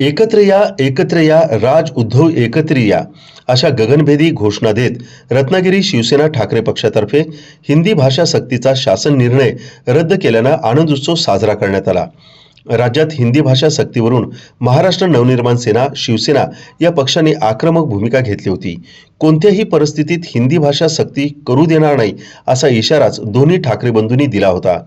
एकत्र या एकत्र या राज उद्धव एकत्र या अशा गगनभेदी घोषणा देत रत्नागिरी शिवसेना ठाकरे पक्षातर्फे हिंदी भाषा सक्तीचा शासन निर्णय रद्द केल्यानं आनंद उत्सव साजरा करण्यात आला. राज्यात हिंदी भाषा सक्तीवरून महाराष्ट्र नवनिर्माण सेना शिवसेना या पक्षांनी आक्रमक भूमिका घेतली होती. कोणत्याही परिस्थितीत हिंदी भाषा सक्ती करू देणार नाही असा इशाराच दोन्ही ठाकरे बंधूंनी दिला होता.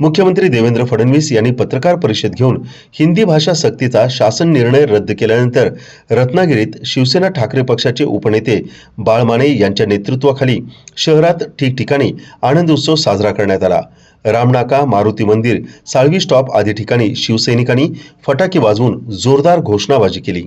मुख्यमंत्री देवेंद्र फडणवीस यांनी पत्रकार परिषद घेऊन हिंदी भाषा सक्तीचा शासन निर्णय रद्द केल्यानंतर रत्नागिरीत शिवसेना ठाकरे पक्षाचे उपनेते बाळमाने यांच्या नेतृत्वाखाली शहरात ठिकठिकाणी आनंद उत्सव साजरा करण्यात आला. रामनाका मारुती मंदिर साळवी स्टॉप आदी ठिकाणी शिवसैनिकांनी फटाके वाजवून जोरदार घोषणाबाजी केली.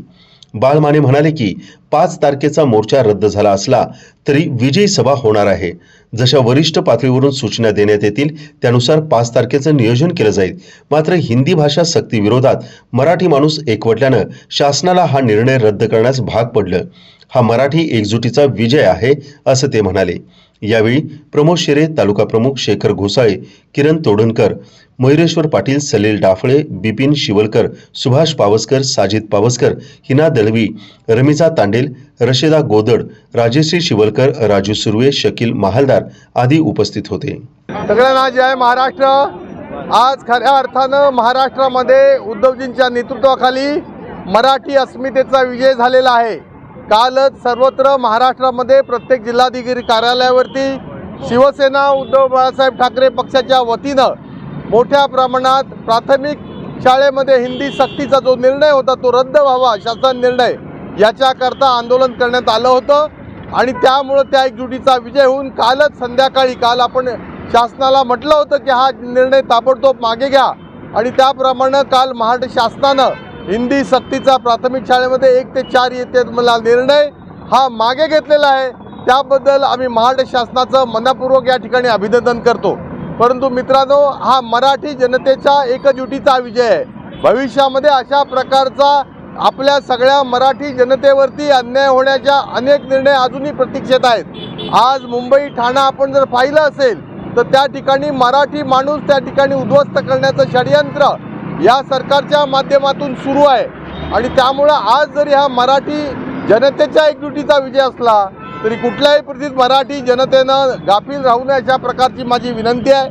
बाळमाने म्हणाले की पाच तारखेचा मोर्चा रद्द झाला असला तरी विजयी सभा होणार आहे. जशा वरिष्ठ पातळीवरून सूचना देण्यात येतील त्यानुसार पाच तारखेचं नियोजन केलं जाईल. मात्र हिंदी भाषा सक्तीविरोधात मराठी माणूस एकवटल्यानं शासनाला हा निर्णय रद्द करण्यास भाग पडलं. हा मराठी एकजुटीचा विजय आहे असं ते म्हणाले. यावेळी प्रमोद शेरे तालुका प्रमुख शेखर घोसाळे किरण तोडणकर मयुरेश्वर पाटील सलील डाफळे बिपिन शिवलकर सुभाष पावसकर साजिद पावसकर हिना दळवी रमिजा तांडेल रशेदा गोदड राजेश्री शिवलकर राजू सुर्वे शकील महालदार आदी उपस्थित होते. सगळ्यांना जय महाराष्ट्र. आज खऱ्या अर्थानं महाराष्ट्रामध्ये उद्धवजींच्या नेतृत्वाखाली मराठी अस्मितेचा विजय झालेला आहे. कालच सर्वत्र महाराष्ट्रामध्ये प्रत्येक जिल्हाधिकारी कार्यालयावरती शिवसेना उद्धव बाळासाहेब ठाकरे पक्षाच्या वतीनं मोठ्या प्रमाणात प्राथमिक शाळेमध्ये हिंदी सक्तीचा जो निर्णय होता तो रद्द व्हावा शासन निर्णय याच्याकरता आंदोलन करण्यात आलं होतं. आणि त्यामुळं त्या एकजुटीचा विजय होऊन कालच संध्याकाळी काल आपण शासनाला म्हटलं होतं की हा निर्णय ताबडतोब मागे घ्या. आणि त्याप्रमाणे काल महाराष्ट्र शासनानं हिंदी सक्तीचा प्राथमिक शाळेमध्ये एक ते चार येते मला निर्णय हा मागे घेतलेला आहे. त्याबद्दल आम्ही महाराष्ट्र शासनाचं मनापूर्वक या ठिकाणी अभिनंदन करतो. परंतु मित्रांनो हा मराठी जनतेचा एकजुटीचा विजय आहे. भविष्यामध्ये अशा प्रकारचा आपल्या सगळ्या मराठी जनतेवरती अन्याय होण्याच्या अनेक निर्णय अजूनही प्रतीक्षेत आहेत. आज मुंबई ठाणा आपण जर पाहिलं असेल तर त्या ठिकाणी मराठी माणूस त्या ठिकाणी उद्ध्वस्त करण्याचं षडयंत्र या सरकारच्या माध्यमातून सुरू आहे. आणि त्यामुळं आज जरी हा मराठी जनतेच्या एकजुटीचा विजय असला तरी कुठल्याही परिस्थितीत मराठी जनतेनं गाफील राहू नये अशा प्रकारची माझी विनंती आहे.